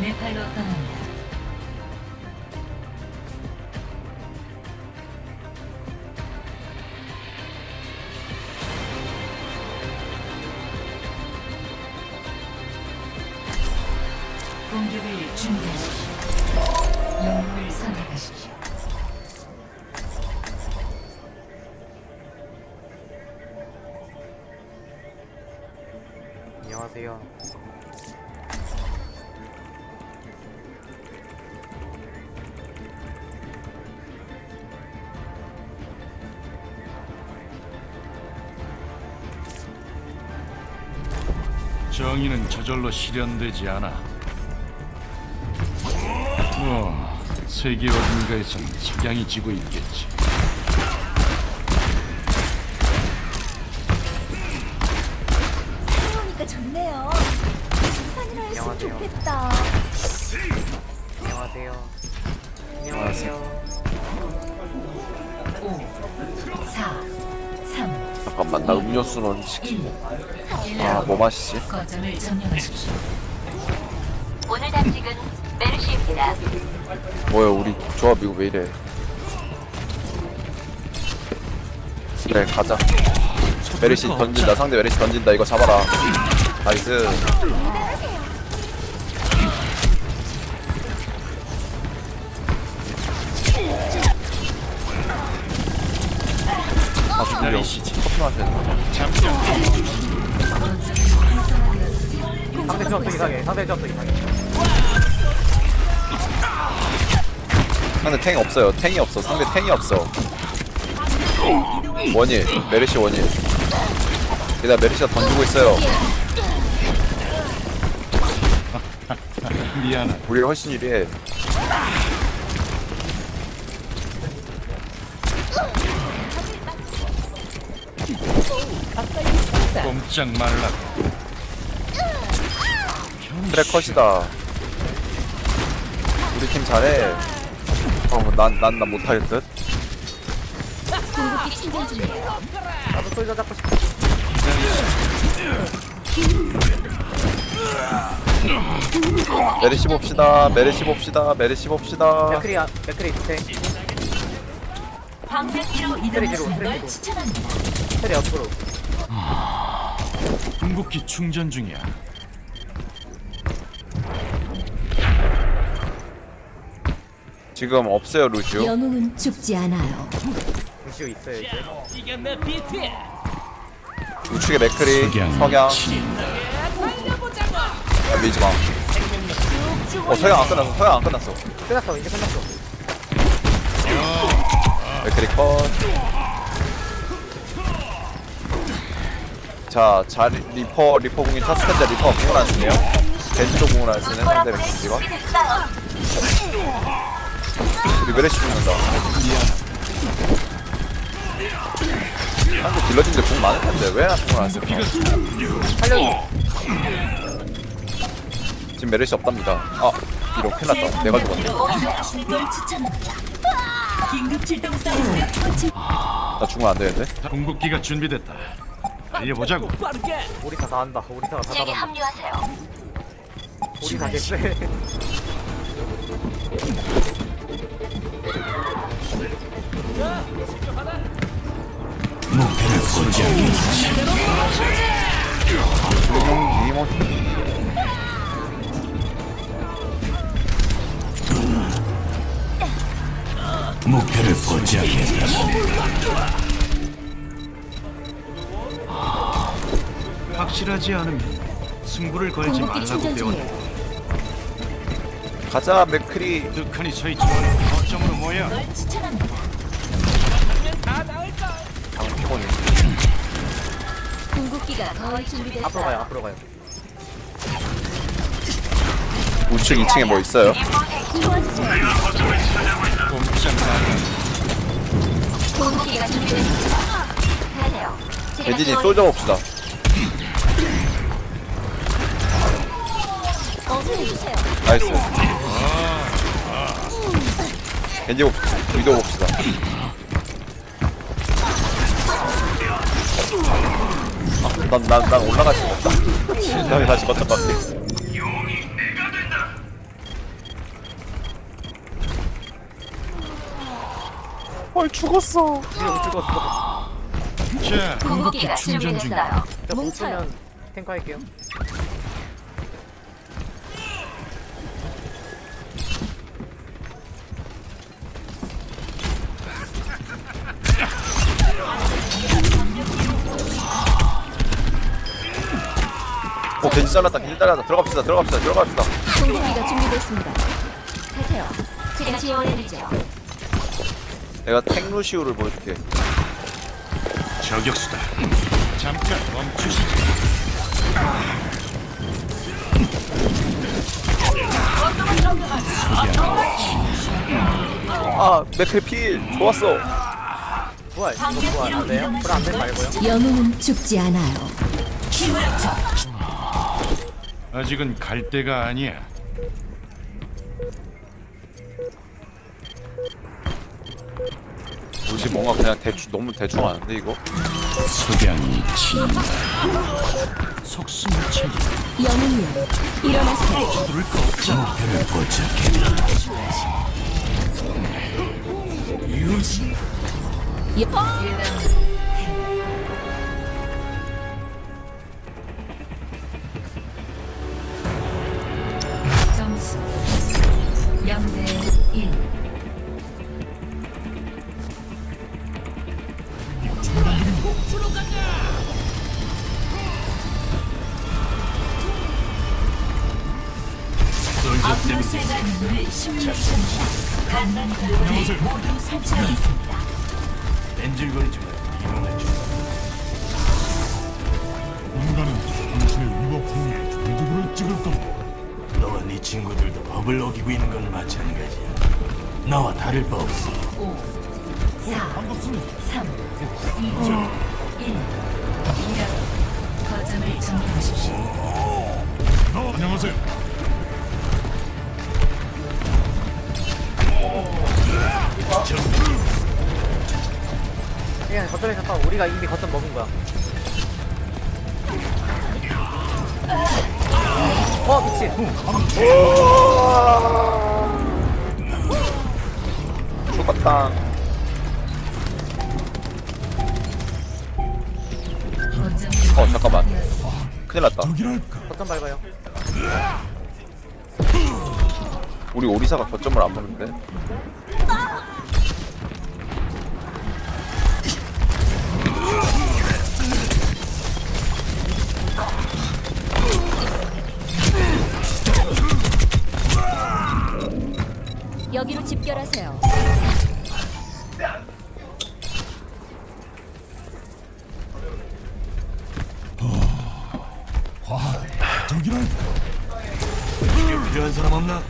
내 발로 떠난다. 공격을 준비하십시오. 영웅을 선택하십시오. 안녕하세요. 정의는 저절로 실현되지 않아. 뭐 세계 어딘가에선 석양이 지고 있겠지. 그러니까 좋네요. 산이라 했으면 안녕하세요. 좋겠다. 안녕하세요. 안녕하세요. 5, 4, 3, 잠깐만 나 음료수는 시키 1. 아 뭐 마시지? 거점을 점령하십시오. 오늘 당직은 메르시입니다. 뭐야 우리 조합 이거 왜 이래 그래 가자 메리시 던진다 상대 메리시 던진다 이거 잡아라 나이스 아 죽여 기다리시지. 상대 조합도 이상해. 상대 조합도 이상해. 상대 탱이 없어요 탱이 없어 상대 탱이 없어 원일 메리시 원일 게다가 메리시가 던지고 있어요 미안하다. 우리가 훨씬 유리해 꼼짝 말라. 트랙 컷이다 우리 팀 잘해 어 난난 나 못할 듯 궁극기 충전 중이에요. 나도 솔져 잡고 싶어. 메리시 봅시다 메리시 봅시다 메리시 봅시다 맥크리, 아, 맥크리 밑에. 트레이드로, 이동하시는 걸. 추천합니다. 트레 옆으로. 궁극기 충전 중이야. 지금 없어요 루시오 영웅은 죽지 않아요. 루시오 있어요, 이제. 우측에 맥크리 석양 야 밀지마 어 석양 안 끝났어 석양 안 끝났어 끝났어, 이제 끝났어. 맥크리 컷 자, 자 리퍼 리퍼 궁이 탔을 텐데 리퍼 궁을 안 쓰네요. 벤지도 궁을 안 쓰는 상대 맥크리가 우리 메레시 죽는다. 상대 딜러진데 궁 많을 텐데 왜 궁을 안 쓸까? 살려줘. 지금 메레시 없답니다. 아, 이런 큰일 났다. 내가 죽었네. 나 죽으면 안 되는데? 궁극기가 준비됐다. 달려보자고. 오리사 다 한다. 오리사가 다 잡았다. 합류하세요. 오리사 개쎄. 목표를 포기하겠다. 확실하지 않으면 승부를 걸지 궁극기 말라고 충전 배웠다. 중이에요. 가자 맥크리. 득하니 서있지 말고 거점으로 모여. 걸 추천합니다. 장 피곤해. 궁극기가 거의 준비됐어요. 앞으로 가요, 앞으로 가요. 우측 2층에 뭐 있어요? 도와주세요. 가세요. 제가 지원- 쏠져 봅시다. 어서 해주세요. 나이스. 벤지 봅시다. 위도 봅시다. 난난난 올라갈 수가 없다. 형이 다시 거쳐 갈게. 헐 죽었어. 자, 공격기 충전 중. 뭉쳐요. 탱커 할게요. 잘랐다 겐지 잘랐다 들어갑시다 들어갑시다 들어갑시다 공격기가 준비됐습니다. 가세요. 제가 지원해드리죠. 내가 탱루시우를 보여줄게 저격수다. 잠깐 멈추시지. 아 맥크필 좋았어 부활 이거 부활 안 돼요? 불 안 돼 말고요 영웅은 죽지 않아요. 아직은 갈 때가 아니야. 우리 뭔가 그냥 대충 너무 대충 하는데 이거 석양이 진다. 챙기 영웅이여, 일어나세요. 목표를 포착해. 유지. 점 말고 이용해 줘. 인간은 당신의 위법 행위에 종지부를 찍을 겁니다. 너와 네 친구들도 법을 어기고 있는 건 마찬가지야. 나와 다를 바 없어. 5 4 반갑습니다. 3 2 1 2라 거점을 점령하십시오 안녕하세요. 그냥 거점에 잠깐 우리가 이미 거점 먹은 거야. 어 미친. 죽었다. 어 잠깐만. 큰일 났다. 거점 밟아요. 우리 오리사가 거점을 안 보는데 여기로 집결하세요. 과하게 적이랄까. 필요한 사람 없나?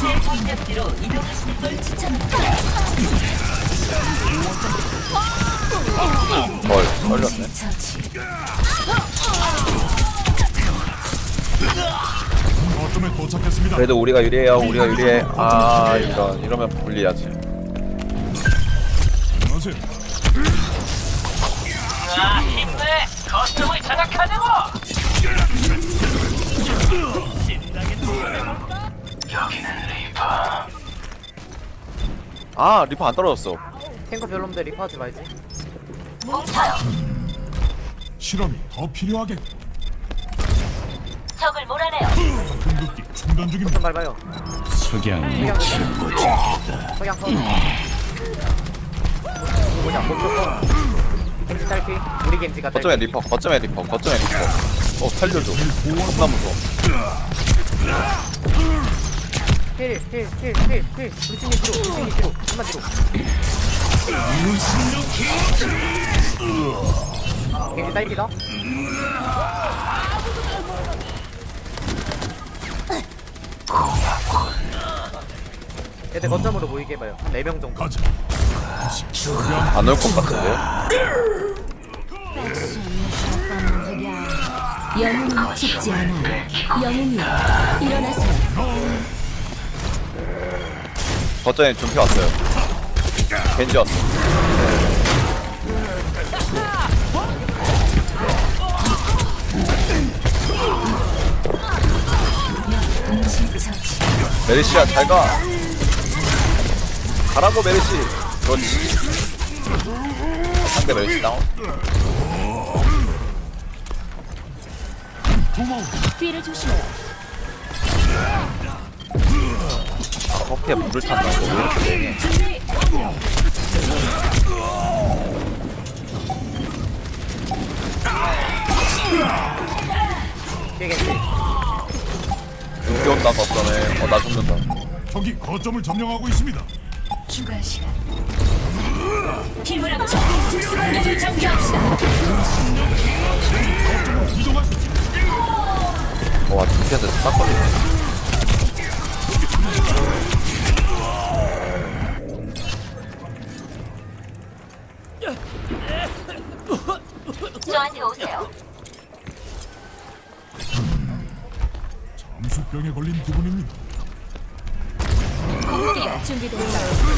제 공격기로 이동하시는 걸 추천합니다 헐 걸렸네 거점에 도착했습니다. 그래도 우리가 유리해요 우리가 유리해 아 이런 이러면 불리하지 안녕하세요. 아 리퍼 안 떨어졌어 탱커 별론데 리퍼하지 말지 뭉쳐요. 실험이 더 필요하게. 공격기 충전 중입니다. 거점 밟아요 석양이 석양 석양 컷 뭐냐 목표 컷 겐지 딸피 우리 겐지가 거점에 리퍼 거점에 리퍼 거점에 리퍼 어 살려줘 겁나 무서워 힐 힐 힐 힐힐 루시님 뒤로 루시님 뒤로 좀만 뒤로 겐지 딸피다 얘들 거점으로 모이게 해봐요 한 4명 정도 가자. 안 올 것 같은데 영웅은 죽지 않아요. 영웅이여, 일어나세요. 거점에 준피 왔어요 겐지 왔어 메리시아 잘 가 가라고 메르시. 그렇지. 상대 메르시 다운 뒤를 조심해요. 아 커피에 물을 탄다. 이거 왜 이렇게 되게 깨겠지? 여기 온다 걱정해 어나 죽는다. 적이 거점을 점령하고 있습니다. 추가 시간. 힘을 합쳐 특수공격을 전개합시다. 와 진짜 딱 걸리네 저한테 오세요. 잠수병에 걸린 기분입니다. 준비됐어요.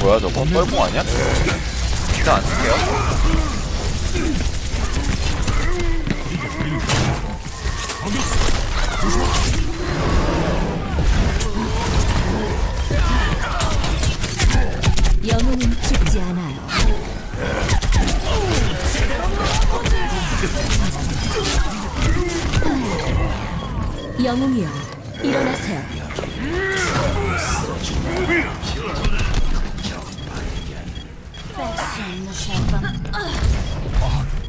뭐야 저거 뻘공 아니야? 진짜 안 쓸게요 영웅은 죽지 않아요. 영웅이여, 일어나세요.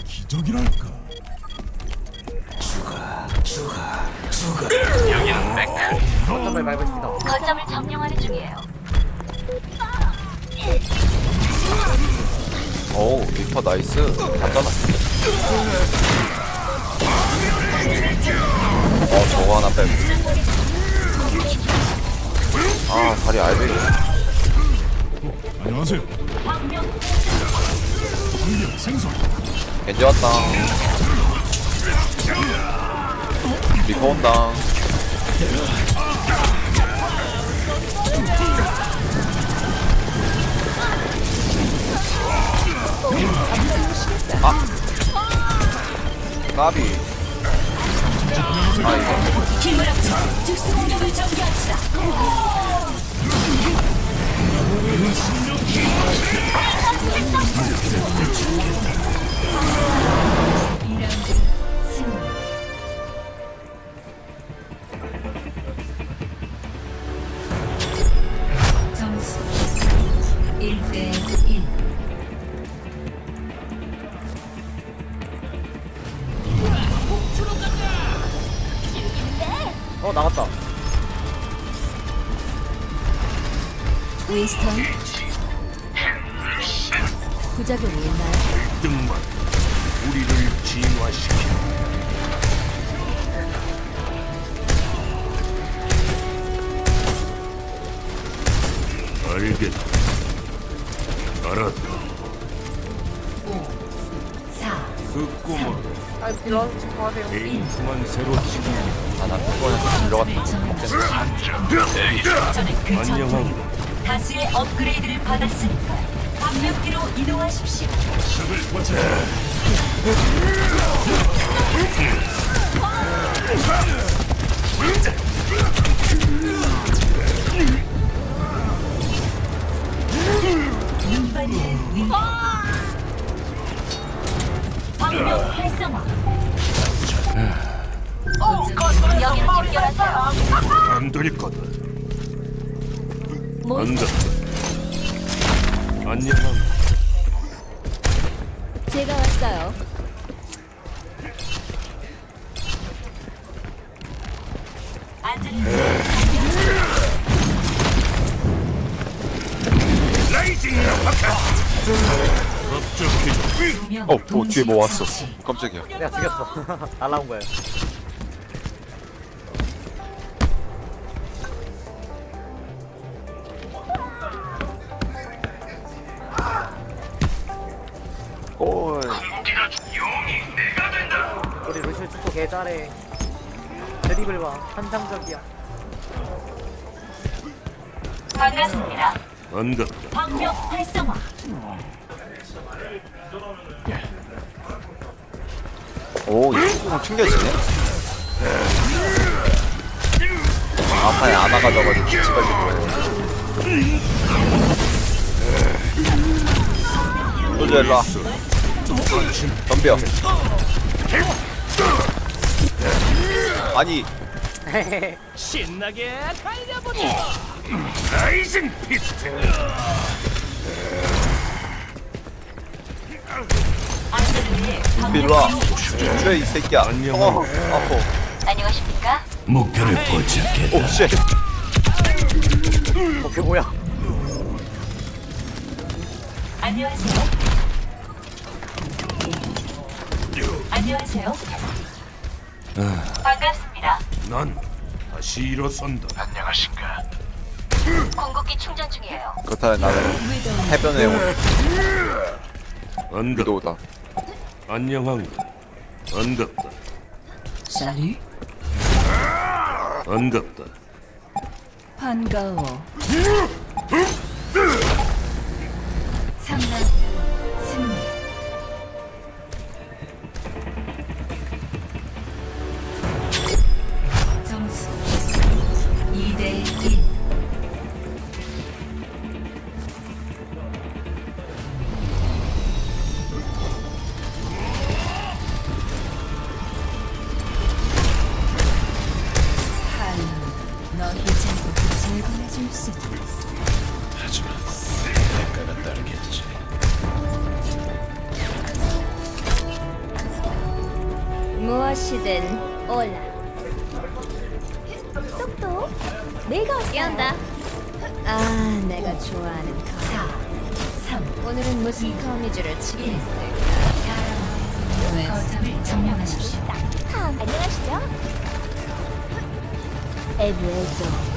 기적이랄까. 거점을 밟으십니다 거점을 점령하는 중이에요. 어우 리퍼 나이스. 봤잖아 어. 저거 하나 빼고 아 다리 알베리 안녕하세요. 겐지 왔다. 리퍼 온다 까비. 아 이거 나갔다 윈스턴. 부작용이 있나요? 등만 우리를 진화시켜 알겠다 알았다 그 꿈은 아 이런 새로 지금 아나 피곤해서 질려갔다 전에 그 전투 안녕하고 다수의 업그레이드를 받았으니까 방벽 뒤로 이동하십시오. 활성화. 여기는 집결하세요. 안 될 거다 안다 안녕하고 제가 왔어요. 두명 어, 어 뒤에 뭐 왔어. 깜짝이야. 내가 죽였어. 날라온 거예요 올 우리 루시오 축구 개 잘해. 드리블 봐. 환상적이야. 반갑습니다. 반갑다. 방벽 활성화. 오, 이 축구공 튕겨지네. 아파에 안 와가져가지고 기치 걸린 거예요. 소주 일로 와. 덤벼. 아니, 일로 와. 쟤이 새끼야. 어, 아파. 안녕하십니까? 목표를 포착했다. 오, 쉣. 어, 그게 뭐야? 안녕하세요. 안녕하세요. 반갑습니다. 넌 다시 일어선다. 안녕하신가? 궁극기 충전 중이에요. 그렇다면 나는 해변에 온 언덕. 위도우다. 안녕한가? 언덕다. 쌀이 언덕다. 반가워. 무엇이든 올라. 똑똑. 내가 깨운다. 아, 내가 좋아하는 거. 4, 3, 오늘은 무슨 거미줄을 치겠을까? 거점을 점령하십시오. 아, 안녕하시죠? 에브에도.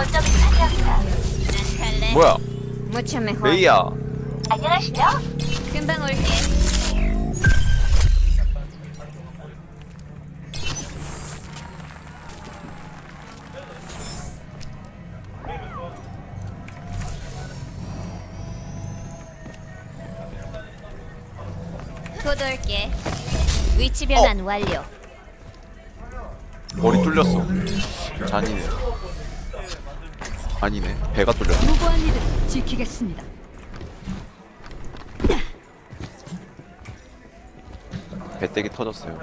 거점을 차지합니다. 뭐야? 메이야. 안녕하시죠? 금방 올게. 곧 올게. 위치 변환 완료. 머리 뚫렸어. 잔이네. 아니네. 배가 뚫렸어. 무고한 이들 지키겠습니다. 배때기 터졌어요.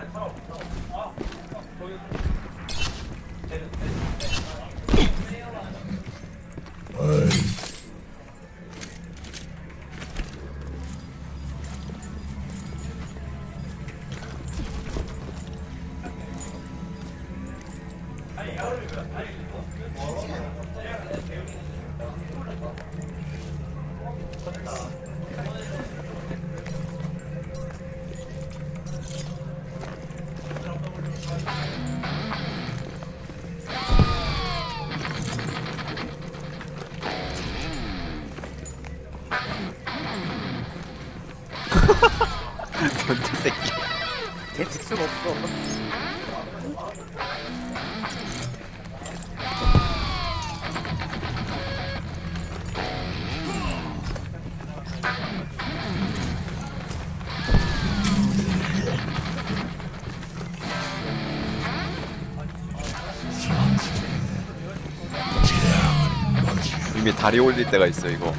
다리 올릴 때가 있어 이거.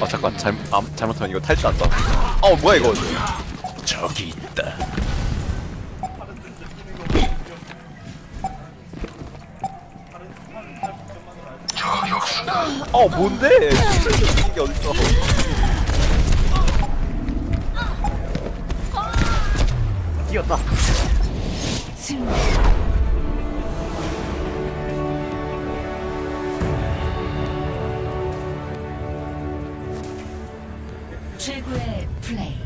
아 잠깐 잘 아, 잘못하면 이거 탈줄 안다. 어 뭐야 이거? 저기 있다. 어 뭔데? 이게 어딨어? 뛰었다. slain.